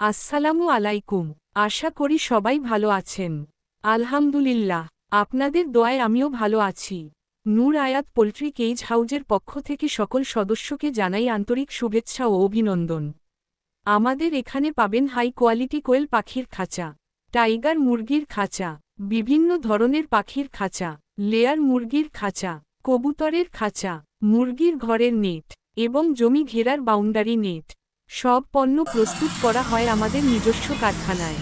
আসসালামু আলাইকুম। আশা করি সবাই ভালো আছেন। আলহামদুলিল্লাহ। আপনাদের দোয়ায় আমিও ভালো আছি। নূর আয়াত পোল্ট্রি কেজ হাউজের পক্ষ থেকে সকল সদস্যকে জানাই আন্তরিক শুভেচ্ছা ও অভিনন্দন। আমাদের এখানে পাবেন হাই কোয়ালিটি কোয়েল পাখির খাঁচা, টাইগার মুরগির খাঁচা, বিভিন্ন ধরনের পাখির খাঁচা, লেয়ার মুরগির খাঁচা, কবুতরের খাঁচা, মুরগির ঘরের নেট এবং জমি ঘেরার বাউন্ডারি নেট। সব পণ্য প্রস্তুত করা হয় আমাদের নিজস্ব কারখানায়।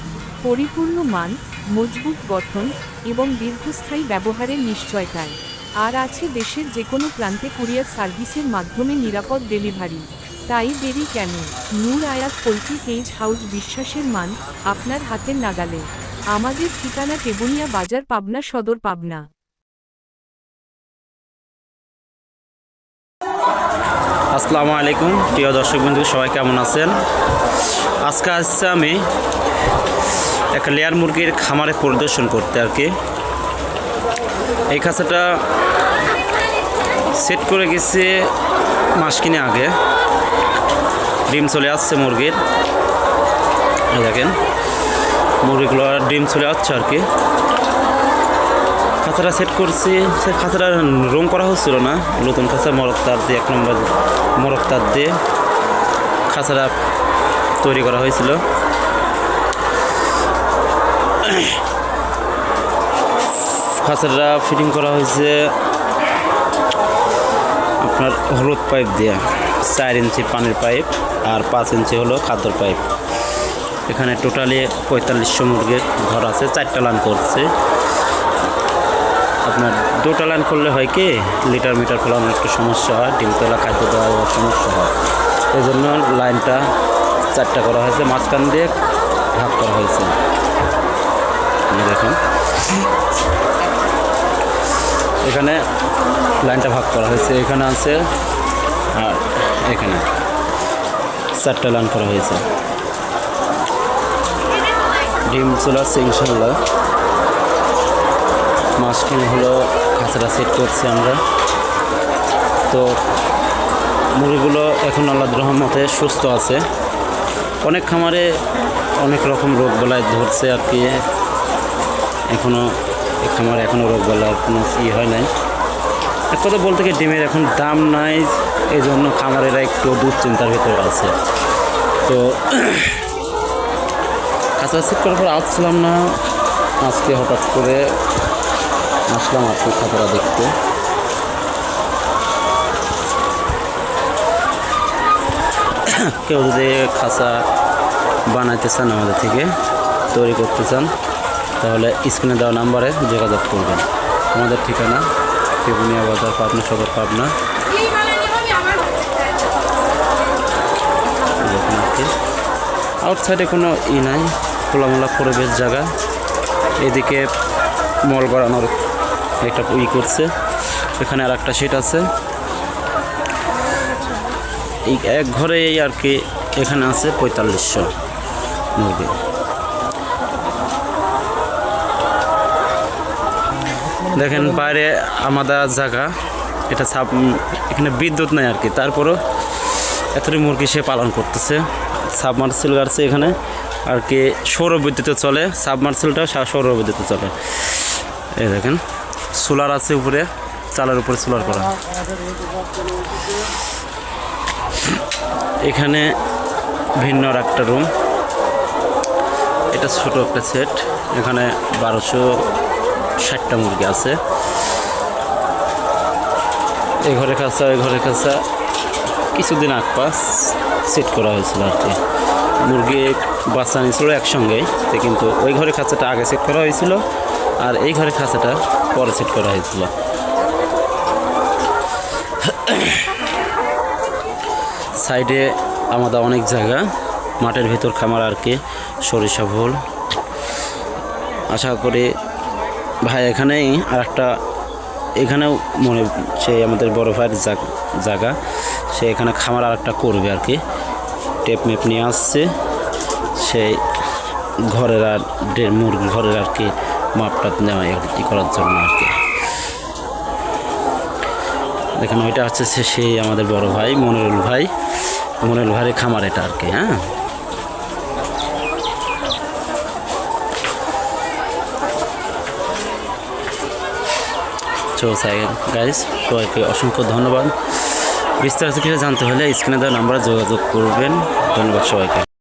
পরিপূর্ণ মান, মজবুত গঠন এবং দীর্ঘস্থায়ী ব্যবহারের নিশ্চয়তায়। আর আছে দেশের যে কোনো প্রান্তে কুরিয়ার সার্ভিসের মাধ্যমে নিরাপদ ডেলিভারি। তাই দেরি কেন? নূর আয়াত পোল্ট্রি কেজ হাউস বিশ্বাসের মান আপনার হাতের নাগালে। আমাদের ঠিকানা টেবুনিয়া বাজার পাবনা সদর পাবনা। আসসালামু আলাইকুম। প্রিয় দর্শক বন্ধু, সবাই কেমন আছেন? আজকে আসছে আমি একটা লেয়ার মুরগির খামারে পরিদর্শন করতে আর কি। এই খাঁচাটা সেট করে গেছে মাস কিনে আগে। ডিম চলে আসছে মুরগির। দেখেন, মুরগিগুলো ডিম চলে আসছে আর কি। খাঁচাটা সেট করছি। সে খাঁচাটা রং করা হচ্ছিল না। নতুন খাঁচা, মরক তার দিয়ে, এক নম্বর মরক তার দিয়ে খাঁচাটা তৈরি করা হয়েছিল। খাঁচাটা ফিটিং করা হয়েছে আপনার হলুদ পাইপ দিয়ে। চার ইঞ্চি পানির পাইপ আর পাঁচ ইঞ্চি হলো খাদ্যর পাইপ এখানে টোটালি পঁয়তাল্লিশশো মুরগির ঘর আছে, চারটা লান করছে। আপনার দুটা লাইন করলে হয় কি লিটার মিটার ফেলানোর একটু সমস্যা হয়, ডিম তোলা খাদ্য দেওয়া দেওয়ার সমস্যা হয়। এই জন্য লাইনটা চারটা করা হয়েছে, মাঝখান দিয়ে ভাগ করা হয়েছে। দেখুন। এখানে লাইনটা ভাগ করা হয়েছে, এখানে আছে, আর এখানে চারটা লাইন করা হয়েছে। ডিম চলে ইনশাল্লাহ মাঝখানে হলো খাঁচাটা সেট করছি আমরা। তো মুরগিগুলো এখন আল্লাহ রহমতে সুস্থ আছে। অনেক খামারে অনেক রকম রোগ বেলায় ধরছে আর কি। এখনও খামারে এখনও রোগ বেলার কোনো ই হয় নাই। এক কথা বলতে গিয়ে ডিমের এখন দাম নাই এই জন্য খামারেরা একটু দুশ্চিন্তার ভিতরে আছে। তো সেট করার পর আসছিলাম না। আজকে হঠাৎ করে আসলাম আর কি খাতাটা দেখতে। কেউ যদি খাঁচা বানাইতে চান আমাদের থেকে, তৈরি করতে চান, তাহলে স্ক্রিনে দেওয়া নাম্বারে যোগাযোগ করবেন। আমাদের ঠিকানা ত্রিপুনিয়া বাজার, পাবনা সদর, পাবনা। আউটসাইডে কোনো ই নাই, খোলামেলা পরিবেশ জায়গা। এদিকে মল বাড়ানোর একটা ই করছে। এখানে আর একটা সিট আছে। এই এক ঘরে আর কি এখানে আছে পঁয়তাল্লিশশো মুরগি। দেখেন বাইরে আমাদের জায়গা। এটা সাব এখানে বিদ্যুৎ নাই আর কি। তারপরও এতটি মুরগি সে পালন করতেছে। সাবমার্সিল গাড়ছে এখানে। আর কি সৌর বিদ্যুতে চলে। সাবমার্সিলটা সৌর বিদ্যুতে চলে। এই দেখেন। সোলার আছে উপরে, চালের উপরে সোলার করা। এখানে ভিন্ন একটা রুম। এটা ছোট একটা সেট, এখানে বারোশো ষাটটা মুরগি আছে। এই ঘরে খাঁচা, ওই ঘরে খাঁচা। কিছুদিন আগ পাস সেট করা হয়েছিল আর কি। মুরগি বাচ্চা নিয়েছিল একসঙ্গেই কিন্তু ওই ঘরে খাঁচাটা আগে সেট করা হয়েছিল। আর এই ঘরে খাঁচাটা পরে সেট করা হয়েছিল। সাইডে আমাদের অনেক জায়গা, মাঠের ভিতর খামার আর কি, সরিষা ভুল। আশা করি ভাই এখানেই আর একটা এখানেও মনে সে আমাদের বড় ভাইয়ের জায়গা সে এখানে খামার আর একটা করবে আর কি। টেপ মেপ নিয়ে আসছে, সেই ঘরের আর মুরগি ঘরের আর কি মাপটা নেওয়া ই করার জন্য আর কি। দেখেন ওইটা হচ্ছে সেই আমাদের বড় ভাই, মনিরুল ভাই। মনিরুল ভাইয়ের খামার এটা আর কি হ্যাঁ? চৌসাই গাইজ সবাইকে অসংখ্য ধন্যবাদ। বিস্তারিত কিছু জানতে হলে স্ক্রিনে দেওয়া নাম্বারে যোগাযোগ করবেন। ধন্যবাদ সবাইকে।